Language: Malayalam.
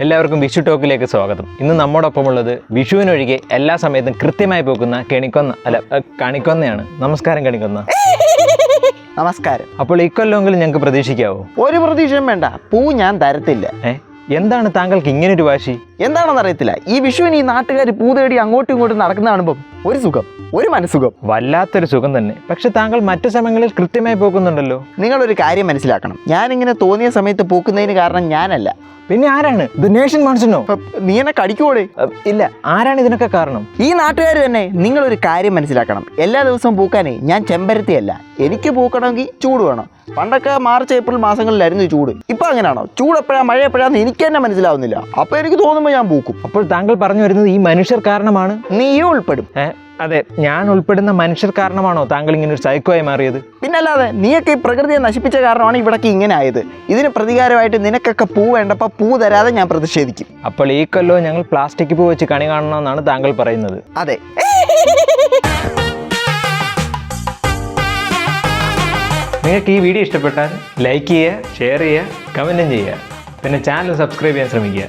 എല്ലാവർക്കും വിഷു ടോക്കിലേക്ക് സ്വാഗതം. ഇന്ന് നമ്മോടൊപ്പമുള്ളത് വിഷുവിനൊഴികെ എല്ലാ സമയത്തും കൃത്യമായി പോകുന്ന കെണിക്കൊന്ന അല്ല കണിക്കൊന്നയാണ്. നമസ്കാരം കണിക്കൊന്ന. നമസ്കാരം. അപ്പോൾ ഇക്കൊല്ലമെങ്കിലും ഞങ്ങൾക്ക് പ്രതീക്ഷിക്കാവോ? ഒരു പ്രതീക്ഷയും വേണ്ട. പൂ ഞാൻ തരത്തില്ല. ഏ? എന്താണ് താങ്കൾക്ക് ഇങ്ങനൊരു വാശി? എന്താണെന്ന് അറിയത്തില്ല ഈ വിഷുവിന് ഈ നാട്ടുകാർ പൂ തേടി അങ്ങോട്ടും ഇങ്ങോട്ടും നടക്കുന്ന കാണുമ്പം ഒരു സുഖം ഒരു മനസ്സുഖം. വല്ലാത്തൊരു സുഖം തന്നെ. പക്ഷെ താങ്കൾ മറ്റു സമയങ്ങളിൽ കൃത്യമായി പോക്കുന്നുണ്ടല്ലോ. ഒരു കാര്യം മനസ്സിലാക്കണം. ഞാൻ ഇങ്ങനെ തോന്നിയ സമയത്ത് പോക്കുന്നതിന് കാരണം ഞാനല്ല. പിന്നെ ആരാണ്? ദ നേഷൻ മാൺസണോ അപ്പം നീ എന്നെ കടിക്കോടെ ഇല്ല ആരാണ് ഇതിനൊക്കെ കാരണം? ഈ നാട്ടുകാർ തന്നെ നിങ്ങൾ ഒരു കാര്യം മനസ്സിലാക്കണം. എല്ലാ ദിവസവും പൂക്കാനേ ഞാൻ ചെമ്പരത്തിയല്ല. എനിക്ക് പൂക്കണമെങ്കിൽ ചൂട് വേണം. പണ്ടൊക്കെ മാർച്ച് ഏപ്രിൽ മാസങ്ങളിലായിരുന്നു ഈ ചൂട്. ഇപ്പൊ അങ്ങനെയാണോ? ചൂട് എപ്പോഴാ മഴ എപ്പോഴാന്ന് എനിക്ക് തന്നെ മനസ്സിലാവുന്നില്ല. അപ്പൊ എനിക്ക് തോന്നുമ്പോൾ ഞാൻ പൂക്കും. അപ്പോൾ താങ്കൾ പറഞ്ഞു വരുന്നത് ഈ മനുഷ്യർ കാരണമാണ്? നീയും ഉൾപ്പെടും. അതെ ഞാൻ ഉൾപ്പെടുന്ന മനുഷ്യർ കാരണമാണോ താങ്കൾ ഇങ്ങനെ ഒരു സൈക്കോയായി മാറിയത്? പിന്നല്ലാതെ നീയൊക്കെ ഈ പ്രകൃതിയെ നശിപ്പിച്ച കാരണമാണ് ഇവിടേക്ക് ഇങ്ങനെ ആയത്. ഇതിന് പ്രതികാരമായിട്ട് നിനക്കൊക്കെ പൂ വേണ്ടപ്പോൾ പൂ തരാതെ ഞാൻ പ്രതിഷേധിക്കും. അപ്പോൾ ഈ കൊല്ലോ ഞങ്ങൾ പ്ലാസ്റ്റിക് പൂ വെച്ച് കണി കാണണമെന്നാണ് താങ്കൾ പറയുന്നത്. അതെ. നിങ്ങൾക്ക് ഈ വീഡിയോ ഇഷ്ടപ്പെട്ടാൽ ലൈക്ക് ചെയ്യുക ഷെയർ ചെയ്യുക കമന്റും ചെയ്യുക. പിന്നെ ചാനൽ സബ്സ്ക്രൈബ് ചെയ്യാൻ ശ്രമിക്കുക.